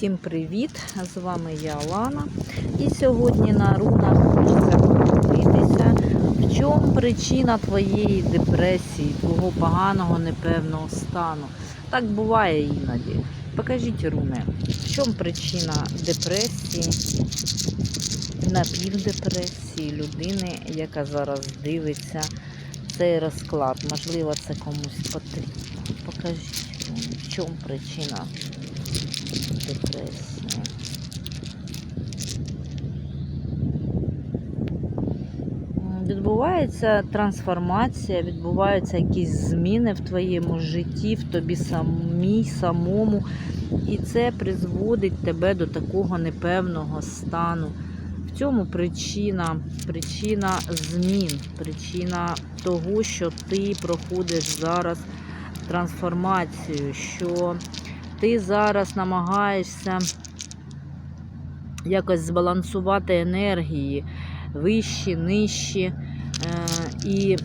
Всім привіт! З вами я Лана. І сьогодні на рунах хочеться подивитися, в чому причина твоєї депресії, твого поганого непевного стану. Так буває іноді. Покажіть руни, в чому причина депресії, напівдепресії людини, яка зараз дивиться цей розклад. Можливо, це комусь потрібно. Покажіть, в чому причина Відбувається трансформація, відбуваються якісь зміни в твоєму житті, в тобі самій, самому. І це призводить тебе до такого непевного стану. В цьому причина, причина змін, причина того, що ти проходиш зараз трансформацію, що ти зараз намагаєшся якось збалансувати енергії вищі, нижчі. Е, і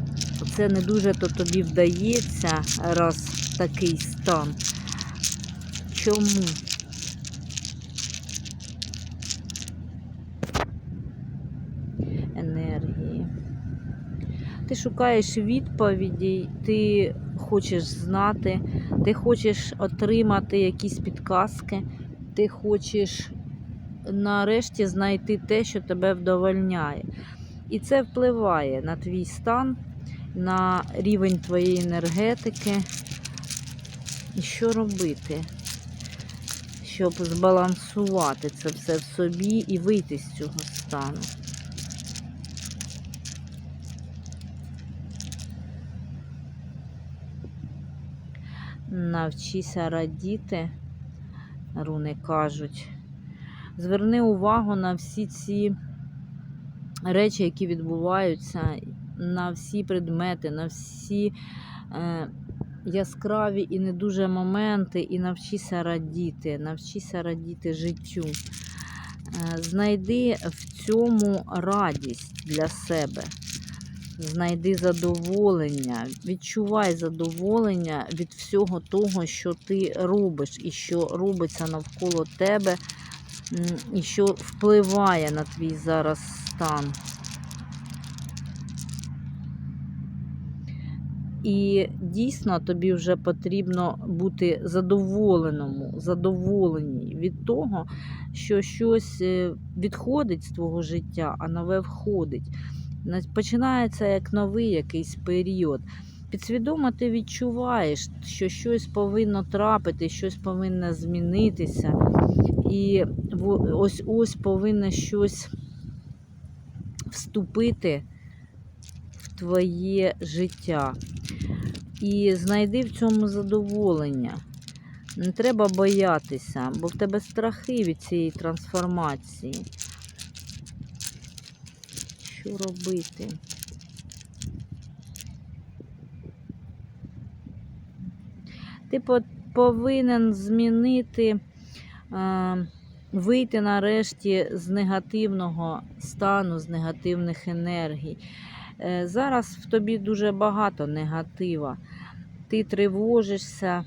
це не дуже то тобі вдається, раз такий стан. Чому? Енергії. Ти шукаєш відповіді, ти хочеш знати, ти хочеш отримати якісь підказки, ти хочеш нарешті знайти те, що тебе вдовольняє. І це впливає на твій стан, на рівень твоєї енергетики. І що робити, щоб збалансувати це все в собі і вийти з цього стану. Навчися радіти, руни кажуть. Зверни увагу на всі ці речі, які відбуваються, на всі предмети, на всі е, яскраві і не дуже моменти, і навчися радіти, навчися радіти життю. Е, знайди в цьому радість для себе. Знайди задоволення, відчувай задоволення від всього того, що ти робиш, і що робиться навколо тебе, і що впливає на твій зараз стан. І дійсно тобі вже потрібно бути задоволеному, задоволеній від того, що щось е, відходить з твого життя, а нове входить. На- Починається як новий якийсь період. Підсвідомо ти відчуваєш, що щось повинно трапити, щось повинно змінитися. І ось ось повинно щось вступити в твоє життя. І знайди в цьому задоволення. Не треба боятися, бо в тебе страхи від цієї трансформації. Що робити? Ти повинен змінити, вийти нарешті з негативного стану, з негативних енергій. Е, Зараз в тобі дуже багато негатива. Ти тривожишся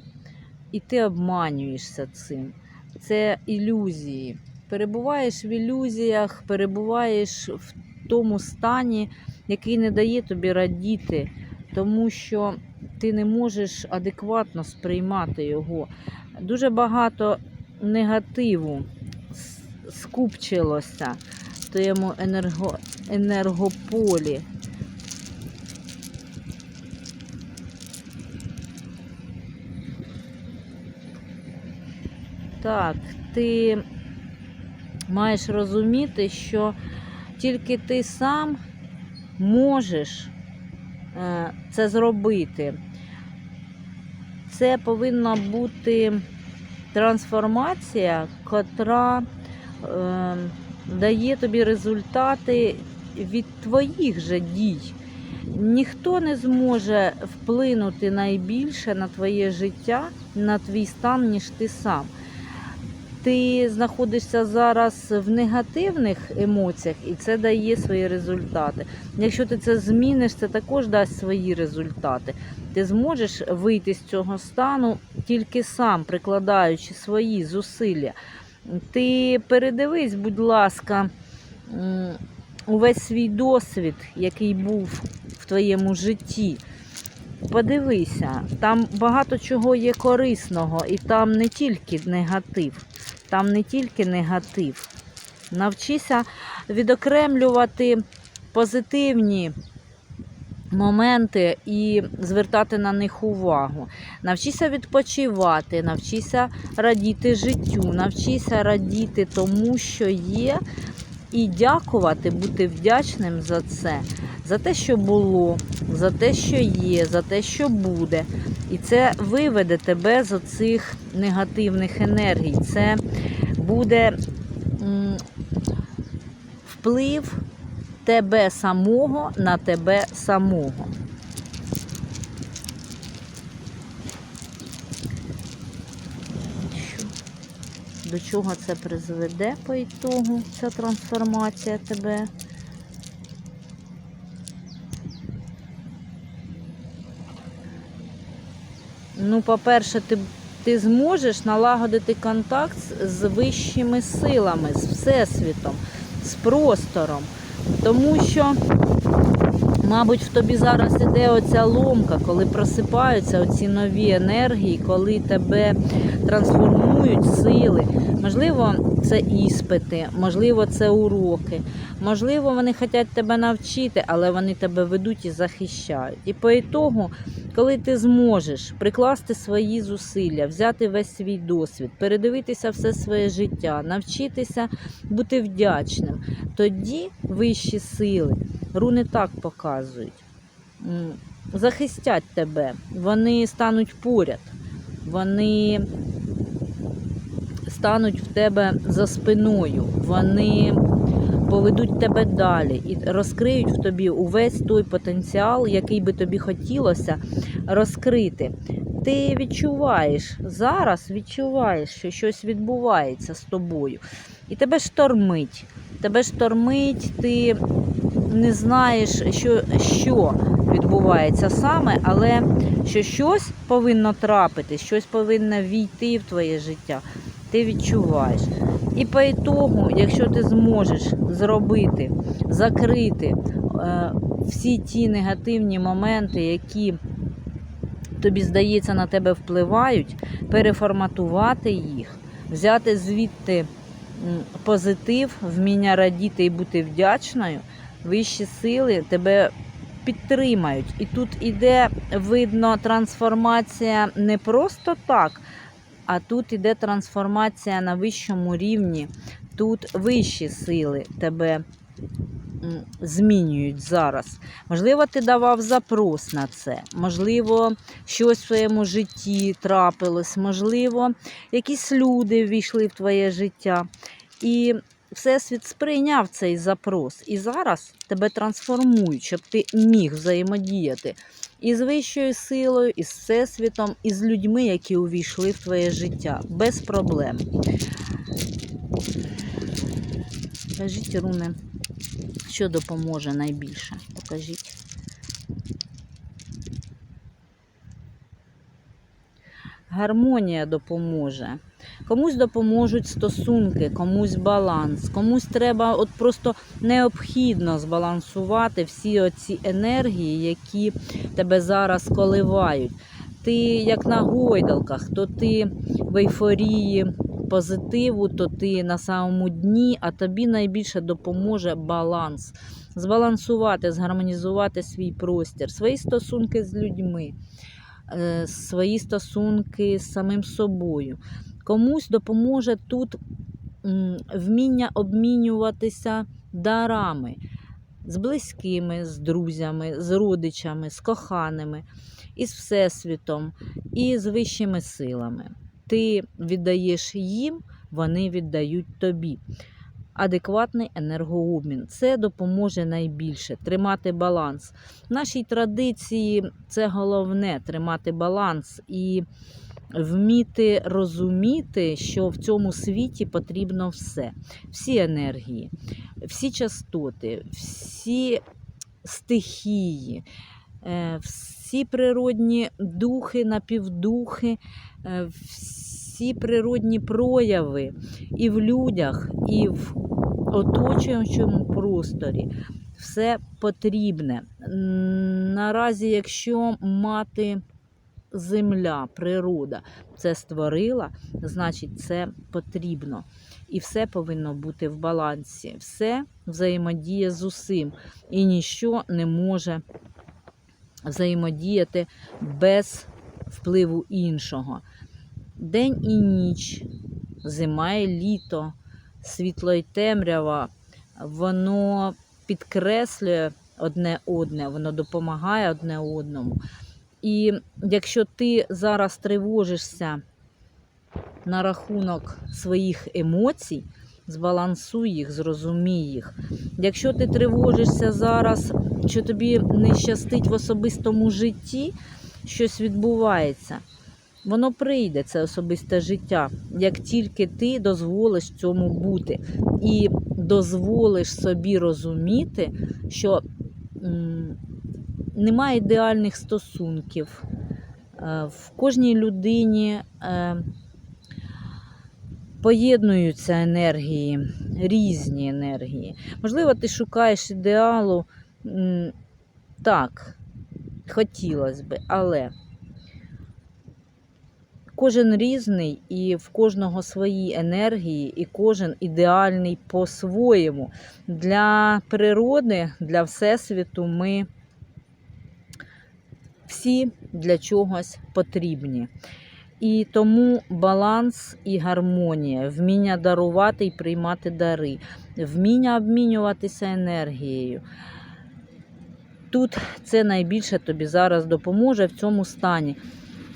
і ти обманюєшся цим. Це ілюзії. Перебуваєш в ілюзіях, перебуваєш в тому стані, який не дає тобі радіти, тому що ти не можеш адекватно сприймати його. Дуже багато негативу скупчилося в твоєму енерго, енергополі. Так, ти маєш розуміти, що тільки ти сам можеш е, це зробити. Це повинна бути трансформація, котра е, дає тобі результати від твоїх же дій. Ніхто не зможе вплинути найбільше на твоє життя, на твій стан, ніж ти сам. Ти знаходишся зараз в негативних емоціях, і це дає свої результати. Якщо ти це зміниш, це також дасть свої результати. Ти зможеш вийти з цього стану тільки сам, прикладаючи свої зусилля. Ти передивись, будь ласка, увесь свій досвід, який був в твоєму житті. Подивися, там багато чого є корисного, і там не тільки негатив, там не тільки негатив. Навчися відокремлювати позитивні моменти і звертати на них увагу. Навчися відпочивати, навчися радіти життю, навчися радіти тому, що є, і дякувати, бути вдячним за це, за те, що було, за те, що є, за те, що буде. І це виведе тебе з оцих негативних енергій. Це буде вплив тебе самого на тебе самого. До чого це призведе по ітогу, ця трансформація тебе? Ну, по-перше, ти, ти зможеш налагодити контакт з- вищими силами, з Всесвітом, з простором. Тому що, мабуть, в тобі зараз іде оця ломка, коли просипаються оці нові енергії, коли тебе трансформують сили. Можливо, це іспити, можливо, це уроки. Можливо, вони хочуть тебе навчити, але вони тебе ведуть і захищають. І по ітогу, коли ти зможеш прикласти свої зусилля, взяти весь свій досвід, передивитися все своє життя, навчитися бути вдячним, тоді вищі сили, руни так показують, захистять тебе, вони стануть поряд, вони стануть в тебе за спиною, вони поведуть тебе далі і розкриють в тобі увесь той потенціал, який би тобі хотілося розкрити. Ти відчуваєш зараз, відчуваєш, що щось відбувається з тобою, і тебе штормить. Тебе штормить, ти не знаєш, що, що відбувається саме, але що щось повинно трапити, щось повинно війти в твоє життя. Ти відчуваєш. І по ітогу, якщо ти зможеш зробити, закрити е, всі ті негативні моменти, які тобі здається на тебе впливають, переформатувати їх, взяти звідти позитив, вміння радіти і бути вдячною, вищі сили тебе підтримають. І тут іде видно трансформація не просто так, а тут іде трансформація на вищому рівні. Тут вищі сили тебе змінюють зараз. Можливо, ти давав запрос на це, можливо, щось в своєму житті трапилось, можливо, якісь люди ввійшли в твоє життя. І Всесвіт сприйняв цей запрос. І зараз тебе трансформують, щоб ти міг взаємодіяти і з вищою силою, і з всесвітом, і з людьми, які увійшли в твоє життя без проблем. Кажіть, руни, що допоможе найбільше? Покажіть. Гармонія допоможе. Комусь допоможуть стосунки, комусь баланс, комусь треба от просто необхідно збалансувати всі оці енергії, які тебе зараз коливають. Ти як на гойдалках, то ти в ейфорії позитиву, то ти на самому дні, а тобі найбільше допоможе баланс. Збалансувати, згармонізувати свій простір, свої стосунки з людьми, е, свої стосунки з самим собою. Комусь допоможе тут вміння обмінюватися дарами з близькими, з друзями, з родичами, з коханими, із Всесвітом, і з вищими силами. Ти віддаєш їм, вони віддають тобі. Адекватний енергообмін. Це допоможе найбільше тримати баланс. В нашій традиції це головне тримати баланс і вміти розуміти, що в цьому світі потрібно все. Всі енергії, всі частоти, всі стихії, е, всі природні духи, напівдухи, е, всі всі природні прояви і в людях, і в оточуючому просторі. Все потрібне. Наразі, якщо мати земля, природа це створила, значить це потрібно. І все повинно бути в балансі. Все взаємодіє з усім. І ніщо не може взаємодіяти без впливу іншого. День і ніч, зима і літо, світло і темрява, воно підкреслює одне одне, воно допомагає одне одному. І якщо ти зараз тривожишся на рахунок своїх емоцій, збалансуй їх, зрозумій їх. Якщо ти тривожишся зараз, що тобі не щастить в особистому житті, щось відбувається, воно прийде, це особисте життя, як тільки ти дозволиш цьому бути і дозволиш собі розуміти, що немає ідеальних стосунків. Е, В кожній людині е, поєднуються енергії, різні енергії. Можливо, ти шукаєш ідеалу. Так, хотілося би, але кожен різний і в кожного свої енергії, і кожен ідеальний по-своєму. Для природи, для Всесвіту ми всі для чогось потрібні. І тому баланс і гармонія, вміння дарувати і приймати дари, вміння обмінюватися енергією. Тут це найбільше тобі зараз допоможе в цьому стані.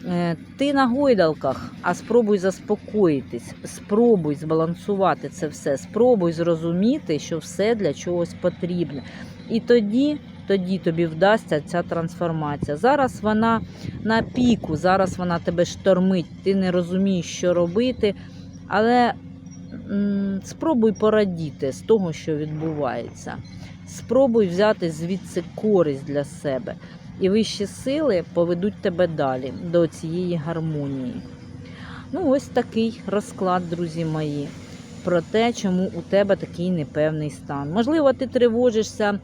Е, Ти на гойдалках, а спробуй заспокоїтись, спробуй збалансувати це все, спробуй зрозуміти, що все для чогось потрібне. І тоді, тоді тобі вдасться ця трансформація. Зараз вона на піку, зараз вона тебе штормить, ти не розумієш, що робити, але м, спробуй порадіти з того, що відбувається. Спробуй взяти звідси користь для себе. І вищі сили поведуть тебе далі до цієї гармонії. Ну, ось такий розклад, друзі мої, про те, чому у тебе такий непевний стан. Можливо, ти тривожишся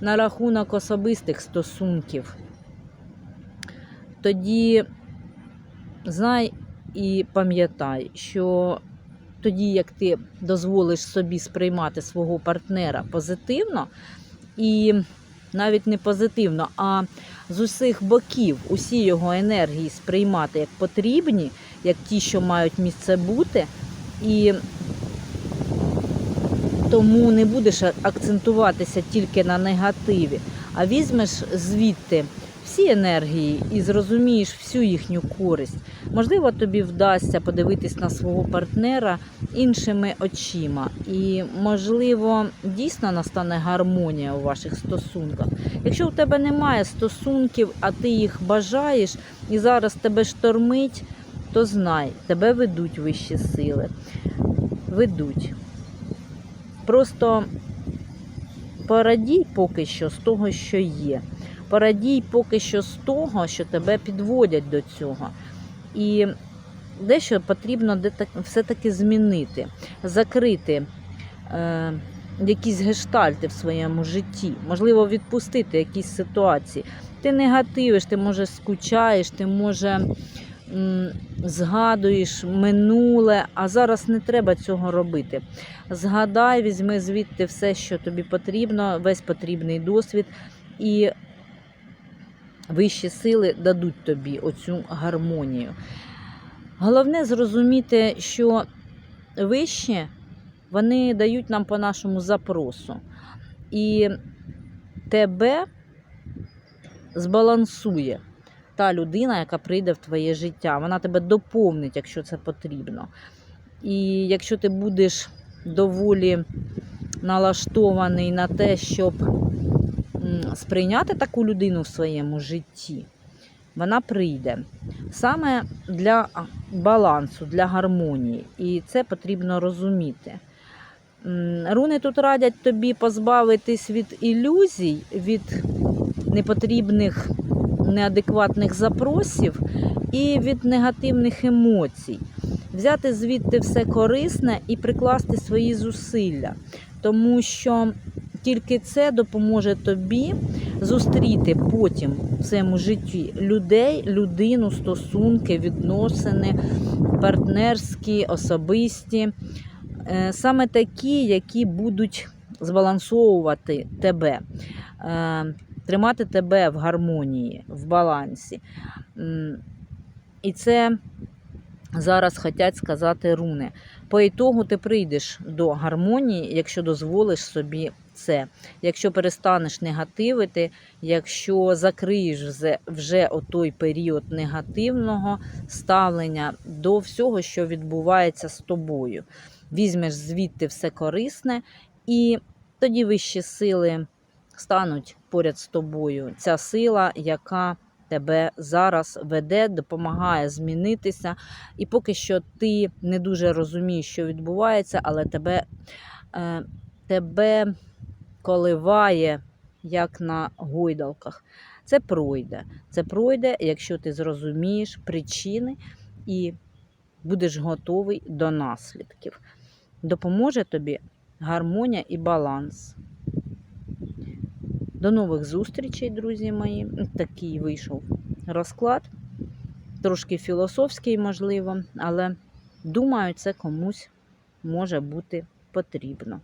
на рахунок особистих стосунків. Тоді знай і пам'ятай, що тоді, як ти дозволиш собі сприймати свого партнера позитивно, і навіть не позитивно, а з усіх боків усі його енергії сприймати як потрібні, як ті, що мають місце бути, і тому не будеш акцентуватися тільки на негативі, а візьмеш звідти всі енергії і зрозумієш всю їхню користь. Можливо, тобі вдасться подивитись на свого партнера іншими очима, і, можливо, дійсно настане гармонія у ваших стосунках. Якщо у тебе немає стосунків, а ти їх бажаєш, і зараз тебе штормить, то знай, тебе ведуть вищі сили. Ведуть. Просто порадій поки що з того, що є. Порадій поки що з того, що тебе підводять до цього. І дещо потрібно все-таки змінити, закрити е, якісь гештальти в своєму житті, можливо, відпустити якісь ситуації. Ти негативиш, ти може скучаєш, ти може згадуєш минуле, а зараз не треба цього робити. Згадай, візьми звідти все, що тобі потрібно, весь потрібний досвід, і вищі сили дадуть тобі оцю гармонію. Головне зрозуміти, що вищі вони дають нам по нашому запросу. І тебе збалансує та людина, яка прийде в твоє життя. Вона тебе доповнить, якщо це потрібно. І якщо ти будеш доволі налаштований на те, щоб сприйняти таку людину в своєму житті, вона прийде саме для балансу, для гармонії. І це потрібно розуміти. Руни тут радять тобі позбавитись від ілюзій, від непотрібних, неадекватних запросів і від негативних емоцій. взяти звідти все корисне і прикласти свої зусилля, тому що тільки це допоможе тобі зустріти потім в своєму житті людей, людину, стосунки, відносини, партнерські, особисті, е, саме такі, які будуть збалансовувати тебе, е, тримати тебе в гармонії, в балансі. І це зараз хочуть сказати руни. По ітогу ти прийдеш до гармонії, якщо дозволиш собі це. Якщо перестанеш негативити, якщо закриєш вже- отой період негативного ставлення до всього, що відбувається з тобою. Візьмеш звідти все корисне, і тоді вищі сили стануть поряд з тобою. Ця сила, яка тебе зараз веде, допомагає змінитися. І поки що ти не дуже розумієш, що відбувається, але тебе, е, тебе коливає, як на гойдалках. Це пройде. Це пройде, якщо ти зрозумієш причини і будеш готовий до наслідків. Допоможе тобі гармонія і баланс. До нових зустрічей, друзі мої. Такий вийшов розклад. Трошки філософський, можливо, але думаю, це комусь може бути потрібно.